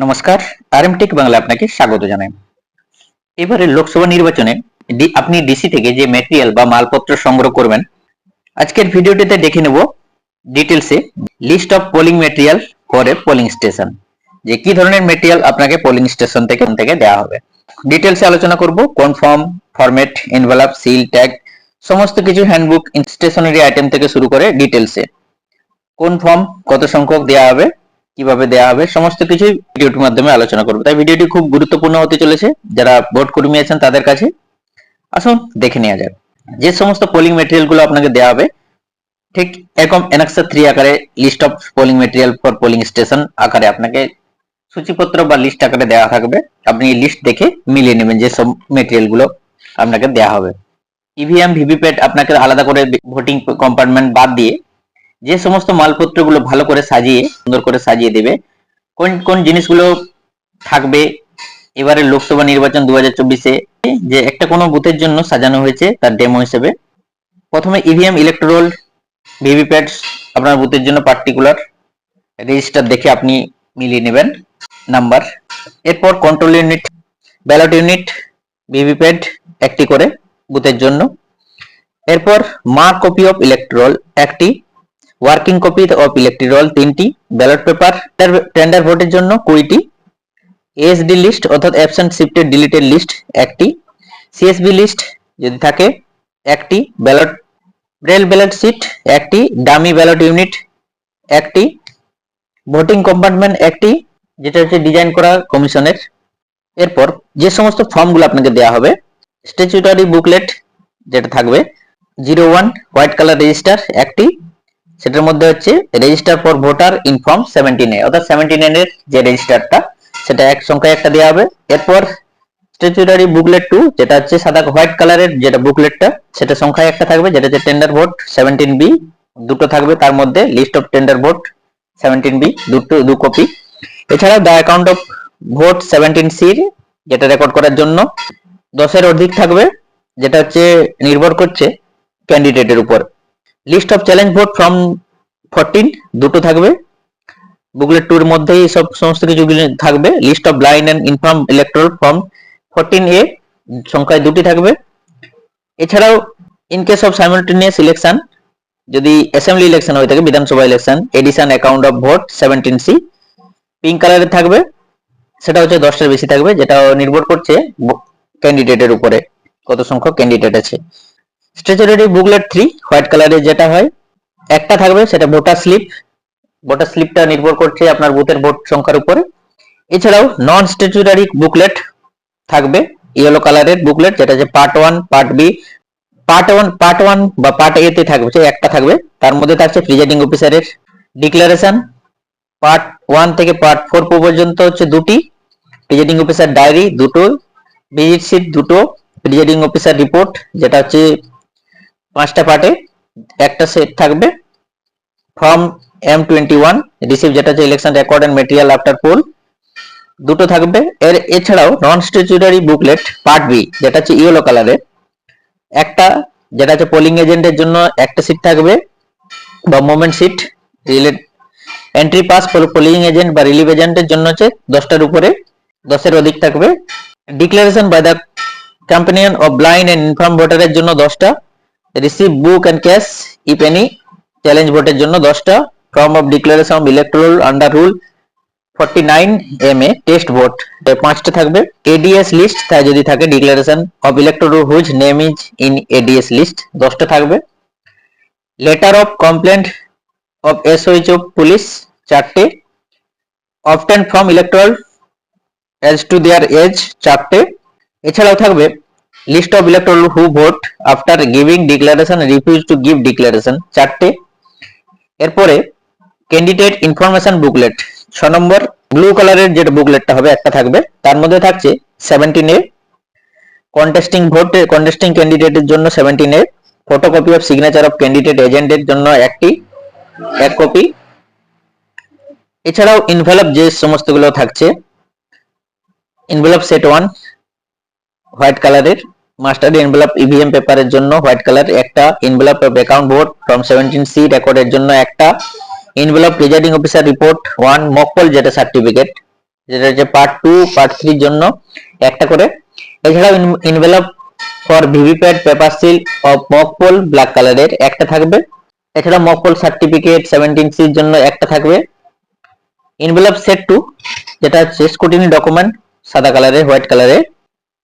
নমস্কার আরএমটেক বাংলা আপনাকে স্বাগত জানাই। এবারে লোকসভা নির্বাচনে আপনি ডিসি থেকে যে ম্যাটেরিয়াল বা মালপত্র সংগ্রহ করবেন, আজকের ভিডিওটিতে দেখে নেব ডিটেলসে list of polling material for a polling station যে কি ধরনের ম্যাটেরিয়াল আপনাকে পোলিং স্টেশন থেকে থেকে দেওয়া হবে। ডিটেলসে আলোচনা করব, কোন form format envelope seal tag সমস্ত কিছু হ্যান্ডবুক স্টেশনারি আইটেম থেকে শুরু করে ডিটেলসে কোন ফর্ম কত সংখ্যক দেওয়া হবে কীভাবে দেওয়া হবে, সমস্ত কিছুই ভিডিওটির মাধ্যমে আলোচনা করব। তাই ভিডিওটি খুব গুরুত্বপূর্ণ হতে চলেছে। যারা ভোট কর্মী আছেন তাদের কাছে আসুন দেখে নেওয়া যাক। যে সমস্ত পোলিং মেটেরিয়ালগুলো আপনাকে দেওয়া হবে, ঠিক এরকম এনাক্সা থ্রি আকারে list of polling material for polling station আকারে আপনাকে সূচিপত্র বা লিস্ট আকারে দেওয়া থাকবে। আপনি লিস্ট দেখে মিলিয়ে নেবেন যে সব মেটেরিয়ালগুলো আপনাকে দেওয়া হবে। ইভিএম ভিভিপ্যাট আপনাকে আলাদা করে ভোটিং কম্পার্টমেন্ট বাদ দিয়ে যে সমস্ত মালপত্রগুলো ভালো করে সাজিয়ে, সুন্দর করে সাজিয়ে দেবে, কোন কোন জিনিসগুলো থাকবে এবারে লোকসভা নির্বাচন দু হাজার চব্বিশে, যে একটা কোনো বুথের জন্য সাজানো হয়েছে তার ডেমো হিসেবে। প্রথমে ইভিএম ইলেকট্রোল ভিভিপ্যাট আপনার বুথের জন্য পার্টিকুলার রেজিস্টার দেখে আপনি মিলিয়ে নেবেন, নাম্বার। এরপর control unit ballot unit VVPAT একটি করে বুথের জন্য। এরপর মার্ক কপি অফ ইলেকট্রল একটি ওয়ার্কিং কপি অফ ইলেকট্রিক তিনটি ব্যালট পেপার টেন্ডার ভোটের জন্য কুড়িটি এএসডি লিস্ট অর্থাৎ অ্যাবসেন্ট শিফটেড ডিলিটেড লিস্ট একটি সিএসবি লিস্ট যদি থাকে একটি ব্যালট ব্রেল ব্যালট সিট একটি ডামি ব্যালট ইউনিট একটি ভোটিং কম্পার্টমেন্ট একটি, যেটা হচ্ছে ডিজাইন করা কমিশনের। এরপর যে সমস্ত ফর্মগুলো আপনাকে দেওয়া হবে স্ট্যাচুটারি বুকলেট যেটা থাকবে zero one white colour register একটি সেটার মধ্যে হচ্ছে register for voter in form seventeen A. অর্থাৎ সেভেন্টিন এর যে রেজিস্টারটা সেটা এক সংখ্যায় একটা দেওয়া হবে। এরপর স্ট্যাচুটারি বুকলেট টু যেটা হচ্ছে সাদা হোয়াইট কালারের যেটা বুকলেটটা সেটা সংখ্যায় একটা থাকবে, যেটা হচ্ছে টেন্ডার ভোট সেভেন্টিন বি দুটো থাকবে তার মধ্যে list of tender vote seventeen B দুটো, দু কপি এছাড়াও the account of vote seventeen সির যেটা রেকর্ড করার জন্য দশের অধিক থাকবে, যেটা হচ্ছে নির্ভর করছে ক্যান্ডিডেটের উপর। List of challenge vote from fourteen দুটো থাকবে। বুকলেট টুর মধ্যেই সব সমস্ত কিছু থাকবে। List of blind and in form electoral form fourteen A সংখ্যায় দুটি থাকবে। এছাড়াও ইন কেস অফ সাইমultaneous ইলেকশন যদি অ্যাসেম্বলি ইলেকশন হয়ে থাকে, Vidhansabha election edition account of vote seventeen C pink কালারের থাকবে। সেটা হচ্ছে দশটার বেশি থাকবে, যেটা নির্ভর করছে ক্যান্ডিডেটের উপরে, কত সংখ্যক ক্যান্ডিডেট আছে। স্ট্যাচুটারি বুকলেট থ্রি হোয়াইট কালারের যেটা হয়, একটা থাকবে সেটা ভোটার স্লিপ ভোটার স্লিপটা নির্ভর করছে আপনার বুথের ভোট সংখ্যার উপরে। এছাড়াও নন স্ট্যাচুটারি বুকলেট থাকবে ইয়েলো কালারের বুকলেট যেটা যে part one part B part one part one বা পার্ট এ তে থাকবে একটা থাকবে। তার মধ্যে থাকছে প্রিজাইডিং অফিসারের ডিক্লারেশন পার্ট ওয়ান থেকে পার্ট ফোর পর্যন্ত হচ্ছে দুটি। প্রিজাইডিং অফিসার ডায়েরি দুটো ভিজিট শিট দুটো প্রিজাইডিং অফিসার রিপোর্ট যেটা হচ্ছে পাঁচটা পার্টে একটা সেট থাকবে form M twenty one receive যেটা হচ্ছে election record and material after poll দুটো থাকবে। এর এছাড়াও non statutory booklet part B যেটা হচ্ছে ইয়েলো কালারের একটা, যেটা হচ্ছে পোলিং এজেন্টের জন্য একটা সিট থাকবে বা moment sheet relate entry pass polling agent বা রিলিভ এজেন্টের জন্য হচ্ছে দশটার উপরে, দশের অধিক থাকবে। Declaration by the companion of blind and in form ভোটারের জন্য দশটা। Receive book and cash if any challenge ভোটের জন্য দশটা form of declaration of electoral under rule forty nine M A test vote পাঁচটা থাকবে। এডিএস লিস্ট তাই যদি থাকে declaration of electoral whose name is in ADS list দশটা থাকবে। Letter of complaint of SOH of police চারটে। Often from electoral age to their age চারটে। এছাড়াও থাকবে list of electoral who vote after giving declaration refuse to give declaration চারটে। এরপরে candidate information booklet ছ নম্বর blue কালারের যেটা বুকলেটটা হবে, একটা থাকবে। তার মধ্যে থাকছে seventeen A contesting vote contesting ক্যান্ডিডেটের জন্য seventeen A photocopy of signature of candidate এজেন্টের জন্য একটি, এক কপি এছাড়াও ইনভেলপ যে সমস্তগুলো থাকছে ইনভেলপ সেট ওয়ান হোয়াইট কালারের মাস্টার এনভেলপ ইভিএম পেপারের জন্য হোয়াইট কালার একটা envelope of account vote from seventeen C রেকর্ডের জন্য একটা envelope presiding officer report one mock poll যেটা সার্টিফিকেট যেটা হচ্ছে পার্ট টু পার্ট থ্রির জন্য একটা করে। এছাড়াও envelope for VVPAT paper seal of mock poll black কালারের একটা থাকবে। এছাড়া মকপোল সার্টিফিকেট সেভেন্টিন সির জন্য একটা থাকবে। ইনভেলপ সেট টু যেটা হচ্ছে স্কুটিনি ডকুমেন্ট সাদা কালারের হোয়াইট কালারের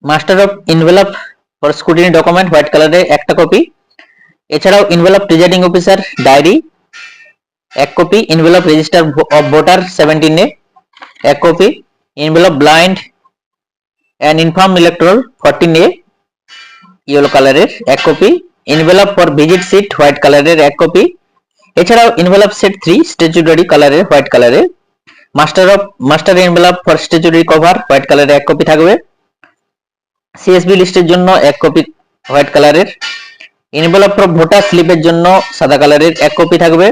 master of envelope for scrutiny document white কালারের একটা কপি এছাড়াও ইনভেলপ প্রিজাইডিং অফিসার ডায়েরি এক copy envelope register of voter seventeen A, এক copy envelope blind and inform electoral fourteen A yellow কালারের এক copy envelope for visit sheet white কালারের এক copy এছাড়াও ইনভেলপ সেট থ্রি স্ট্যাচুটারি কালারের white কালারের master of master envelope for statutory cover white কালারের এক কপি থাকবে। সিএসবি লিস্টের জন্য এক কপি হোয়াইট কালারের এনভেলপ ফর ভোটার স্লিপের জন্য সাদা কালারের এক কপি থাকবে,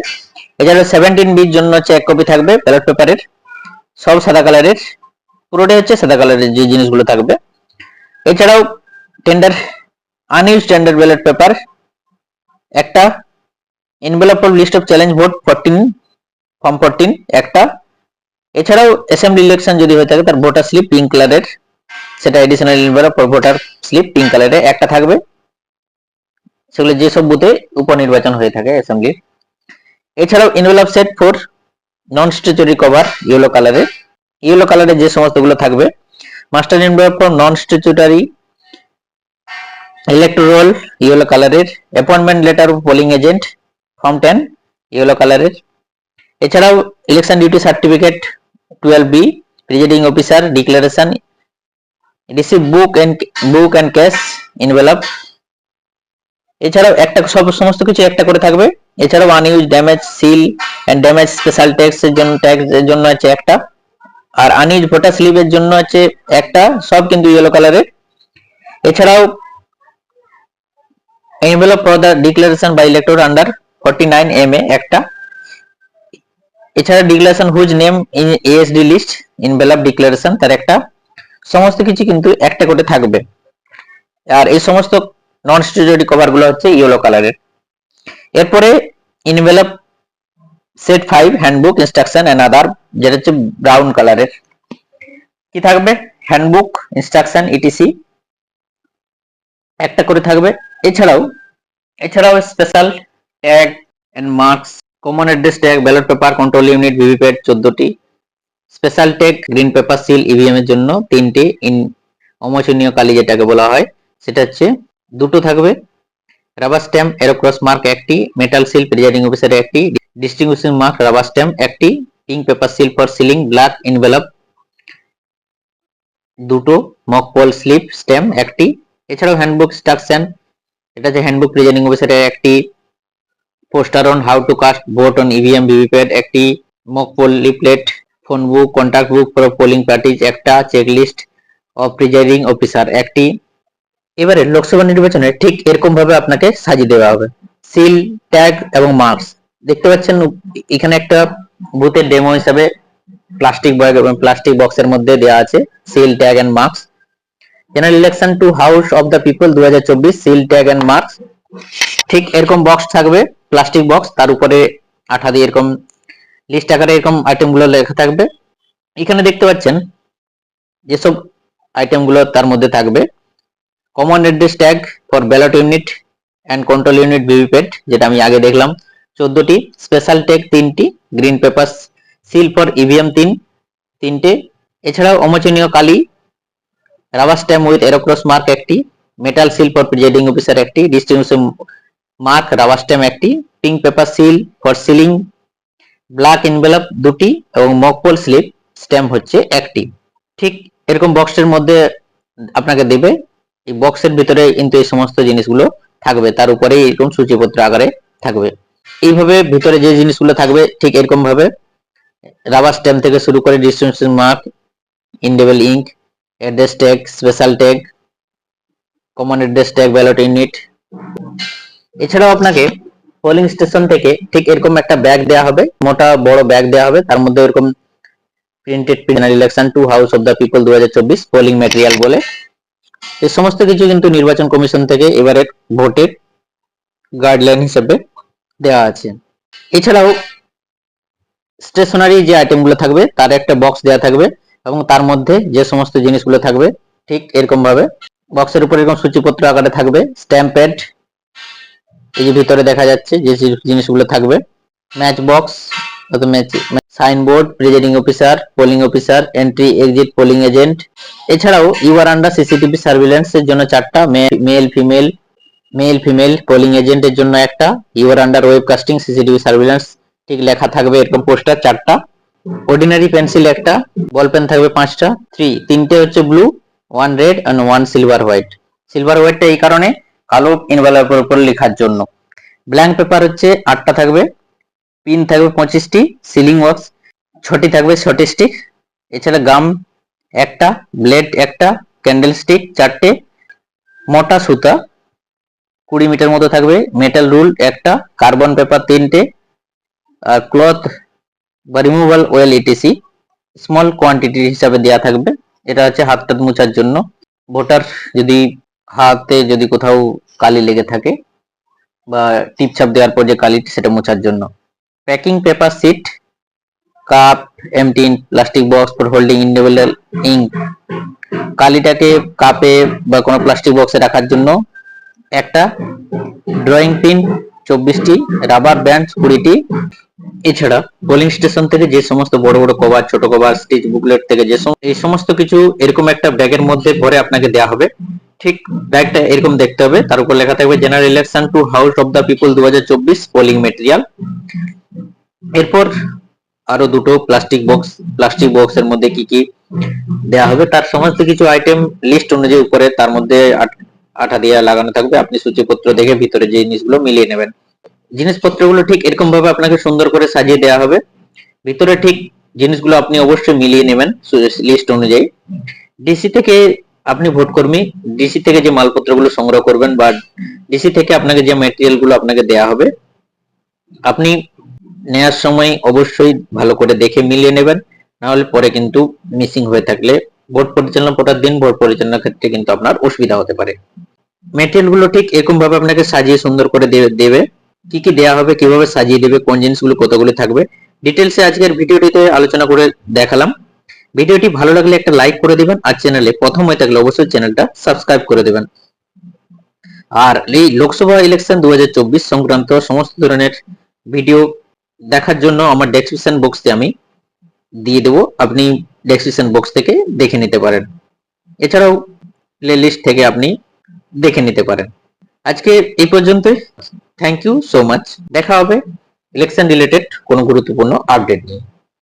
এছাড়া সেভেন্টিন বির জন্য হচ্ছে এক কপি থাকবে ব্যালট পেপারের সব সাদা কালারের পুরোটাই হচ্ছে সাদা কালারের যে জিনিসগুলো থাকবে। এছাড়াও tender unused tender ballot paper একটা envelope for list of challenge vote fourteen form fourteen একটা। এছাড়াও অ্যাসেম্বলি ইলেকশন যদি হয়ে থাকে, তার ভোটার স্লিপ পিঙ্ক কালারের সেটা additional envelope voter slip pink কালারের একটা থাকবে। সেগুলো যেসব বুথে উপনির্বাচন হয়ে থাকে অ্যাসেম্বলির এছাড়াও envelope set four non statutory cover yellow কালারের ইয়েলো কালারের যে সমস্তগুলো থাকবে master envelope for non statutory electoral yellow কালারের appointment letter polling agent form ten yellow কালারের এছাড়াও election duty certificate twelve B presiding officer declaration receive book and book and cash envelope এছাড়াও একটা সব, সমস্ত কিছু একটা করে থাকবে। এছাড়াও unused damage seal and damage special tax এর জন্য ট্যাক্স এর জন্য আছে একটা। আর আনইউজ ভোটার স্লিপের জন্য আছে একটা, সব কিন্তু ইয়েলো কালারের এছাড়াও envelope for the declaration by elector under 49 A একটা। এছাড়া declaration whose name in ASD list envelope declaration তার একটা। সমস্ত কিছু কিন্তু একটা করে থাকবে। আর এই সমস্ত নন স্ট্যাচুরি কভারগুলো হচ্ছে ইয়েলো কালারের এরপরে envelope set five handbook instruction and other যেটা হচ্ছে ব্রাউন কালারের কি থাকবে? হ্যান্ডবুক ইনস্ট্রাকশন ইটিসি একটা করে থাকবে। এছাড়াও এছাড়াও special tag and marks common address tag ballot paper control unit VVPAT চোদ্দটি। Special tag, green paper, seal EVM এর জন্য তিনটি ইন, অমোচনীয় কালি যেটাকে বলা হয়, সেটা হচ্ছে দুটো থাকবে। Rubber stamp arrow cross mark একটি মেটাল সিল প্রিজাইডিং অফিসারে একটি ডিস্টিংগুইশিং মার্ক রাবার স্ট্যাম্প একটি pink paper seal for sealing black envelope দুটো মক পল স্লিপ স্ট্যাম্প একটি। এছাড়াও হ্যান্ডবুক ইনস্ট্রাকশন এটা হচ্ছে হ্যান্ডবুক প্রিজাইডিং অফিসারের একটি poster on how to cast vote on EVM VVPAT একটি mock poll leaflet phone book contact book for polling parties একটা checklist of presiding officer একটি। এবারে লোকসভা নির্বাচনে ঠিক এরকম ভাবে আপনাকে সাজিয়ে দেওয়া হবে। সিল ট্যাগ এবং মার্কস দেখতে পাচ্ছেন, এখানে একটা বুথের ডেমো হিসাবে প্লাস্টিক ব্যাগ এবং প্লাস্টিক বক্সের মধ্যে দেওয়া আছে। Seal tag and marks general election to house of the people দু হাজার চব্বিশ সিল ট্যাগ এন্ড মার্কস ঠিক এরকম বক্স থাকবে প্লাস্টিক বক্স তার উপরে আঠা দিয়ে এরকম লিস্ট আকারে এরকম আইটেমগুলো লেখা থাকবে। এখানে দেখতে পাচ্ছেন যেসব আইটেমগুলো তার মধ্যে থাকবে। Common address tag for ballot unit and control unit VVPAT যেটা আমি আগে দেখলাম। চোদ্দটি স্পেশাল ট্যাগ তিনটি green paper seal for EVM তিন, তিনটে। এছাড়াও অমোচনীয় কালি rubber stamp with arrow cross mark একটি metal seal for presiding officer একটি ডিস্ট্রিবিউশন মার্ক রাবার স্ট্যাম্প একটি pink paper seal for sealing black envelope দুটি এবং মকপল স্লিপ স্ট্যাম্প হচ্ছে একটি। ঠিক এরকম বক্সের মধ্যে আপনাকে দেবে। এই বক্সের ভিতরে কিন্তু এই সমস্ত জিনিসগুলো থাকবে। তার উপরে এরকম সূচিপত্র আকারে থাকবে। এইভাবে ভিতরে যে জিনিসগুলো থাকবে, ঠিক এরকম ভাবে রাবার স্ট্যাম্প থেকে শুরু করে distribution mark indelible ink address tag special tag common address tag ballot unit এছাড়াও আপনাকে পোলিং স্টেশন থেকে ঠিক এরকম একটা ব্যাগ দেওয়া হবে, মোটা বড় ব্যাগ দেওয়া হবে, তার মধ্যে এরকম printed general election to house of the people দু পোলিং ম্যাটেরিয়াল বলে। এই সমস্ত কিছু কিন্তু নির্বাচন কমিশন থেকে এবারের ভোটের গাইডলাইন হিসেবে দেওয়া আছে। এছাড়াও স্টেশনারি যে আইটেমগুলো থাকবে, তার একটা বক্স দেওয়া থাকবে এবং তার মধ্যে যে সমস্ত জিনিসগুলো থাকবে, ঠিক এরকম ভাবে বক্সের উপর এরকম সূচিপত্র আকারে থাকবে স্ট্যাম্প প্যাড এই যে ভিতরে দেখা যাচ্ছে যে জিনিসগুলো থাকবে। Match box signboard presiding officer polling officer entry exit polling agent এছাড়াও you are under CCTV surveillance এর জন্য চারটা male female male female polling এজেন্টের জন্য একটা। You are under webcasting CCTV surveillance ঠিক লেখা থাকবে এরকম পোস্টার চারটা। অর্ডিনারি পেন্সিল একটা বল পেন থাকবে পাঁচটা থ্রি তিনটে হচ্ছে blue one red and one silver white silver হোয়াইটটা এই কারণে কালো ইনভেলপের উপর লেখার জন্য। ব্ল্যাঙ্ক পেপার হচ্ছে আটটা থাকবে পিন থাকবে পঁচিশটি সিলিং ওয়াক্স ছটি থাকবে ছটি স্টিক এছাড়া গাম একটা ব্লেড একটা ক্যান্ডেল স্টিক চারটে, মোটা সুতা কুড়ি মিটার মতো থাকবে মেটাল রুল একটা কার্বন পেপার তিনটে, আর ক্লথ বা removal oil ETC small quantity হিসাবে দেওয়া থাকবে। এটা হচ্ছে হাত টাত মোছার জন্য। ভোটার যদি হাতে যদি কোথাও কালি লেগে থাকে বা টিপছাপ দেওয়ার পর যে কালি সেটা মোছার জন্য। Packing paper sheet cup empty plastic box for holding individual ink কালিটাকে কাপে বা কোনো প্লাস্টিক বক্সে রাখার জন্য একটা ড্রয়িং পিন চব্বিশটি রাবার ব্যান্ড কুড়িটি এছাড়া পোলিং স্টেশন থেকে যে সমস্ত বড় বড় কভার ছোট কভার স্টিচ বুকলেট থেকে যে এই সমস্ত কিছু এরকম একটা ব্যাগের মধ্যে ভরে আপনাকে দেওয়া হবে। ঠিক ব্যাগটা এরকম দেখতে হবে। তার উপর লেখা থাকবে general election to house of the people দু পোলিং মেটেরিয়াল এরপর আরও দুটো প্লাস্টিক বক্স প্লাস্টিক বক্সের মধ্যে কি কি দেয়া হবে, তার সমস্ত কিছু আইটেম লিস্ট অনুযায়ী উপরে তার মধ্যে আঠা দিয়ে লাগানো থাকবে। আপনি সূচিপত্র দেখে ভিতরে যে জিনিসগুলো মিলিয়ে নেবেন। জিনিসপত্রগুলো ঠিক এরকম ভাবে আপনাকে সুন্দর করে সাজিয়ে দেওয়া হবে। ভিতরে ঠিক জিনিসগুলো আপনি অবশ্যই মিলিয়ে নেবেন লিস্ট অনুযায়ী। ডিসি থেকে আপনি ভোট কর্মী ডিসি থেকে যে মালপত্রগুলো সংগ্রহ করবেন বা ডিসি থেকে আপনাকে যে মেটেরিয়ালগুলো আপনাকে দেয়া হবে, আপনি নেওয়ার সময় অবশ্যই ভালো করে দেখে মিলিয়ে নেবেন। না হলে পরে কিন্তু মিসিং হয়ে থাকলে ভোট পরিচালনা করার দিন, ভোট পরিচালনার ক্ষেত্রে কিন্তু আপনার অসুবিধা হতে পারে। মেটেরিয়ালগুলো ঠিক এরকম ভাবে আপনাকে সাজিয়ে সুন্দর করে দেবে। কি কি দেয়া হবে, কীভাবে সাজিয়ে দেবে, কোন জিনিসগুলো, কতগুলো থাকবে ডিটেলসে আজকের ভিডিওটিতে আলোচনা করে দেখালাম। ভিডিওটি ভালো লাগলে একটা লাইক করে দিবেন, আর চ্যানেলে প্রথম হয়ে থাকলে অবশ্যই চ্যানেলটা সাবস্ক্রাইব করে দেবেন। আর এই লোকসভা ইলেকশন দুহাজার চব্বিশ সংক্রান্ত সমস্ত ধরনের ভিডিও দেখার জন্য আমার ডেসক্রিপশন বক্সে আমি দিয়ে দেবো, আপনি ডেসক্রিপশন বক্স থেকে দেখে নিতে পারেন। এছাড়াও প্লে লিস্ট থেকে আপনি দেখে নিতে পারেন। আজকে এই পর্যন্তই। থ্যাংক ইউ সো মাচ দেখা হবে ইলেকশন রিলেটেড কোনো গুরুত্বপূর্ণ আপডেট নিয়ে।